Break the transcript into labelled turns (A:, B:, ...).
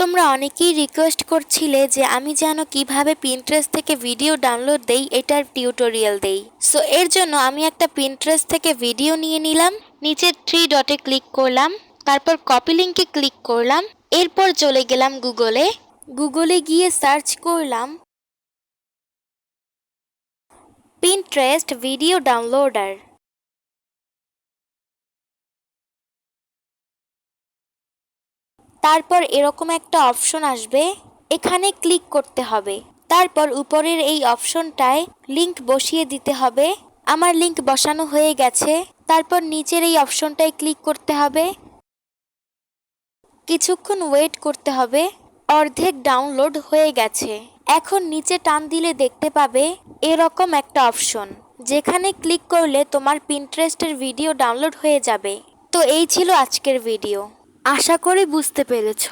A: তোমরা অনেকেই রিকোয়েস্ট করছিলে যে আমি যেন কীভাবে পিন্টারেস্ট থেকে ভিডিও ডাউনলোড দেই, এটার টিউটোরিয়াল দেই। সো এর জন্য আমি একটা পিন্টারেস্ট থেকে ভিডিও নিয়ে নিলাম নিচের থ্রি ডটে ক্লিক করলাম, তারপর কপি লিঙ্কে ক্লিক করলাম, এরপর চলে গেলাম গুগলে গুগলে গিয়ে সার্চ করলাম পিন্টারেস্ট ভিডিও ডাউনলোডার তারপর এরকম একটা অপশন আসবে, এখানে ক্লিক করতে হবে। তারপর উপরের এই অপশনটায় লিংক বসিয়ে দিতে হবে। আমার লিংক বসানো হয়ে গেছে, তারপর নিচের এই অপশনটায় ক্লিক করতে হবে। কিছুক্ষণ ওয়েট করতে হবে, অর্ধেক ডাউনলোড হয়ে গেছে। এখন নিচে টান দিলে দেখতে পাবে এরকম একটা অপশন, যেখানে ক্লিক করলে তোমার পিন্টারেস্টের ভিডিও ডাউনলোড হয়ে যাবে। তো এই ছিল আজকের ভিডিও। আশা করি বুঝতে পেরেছ।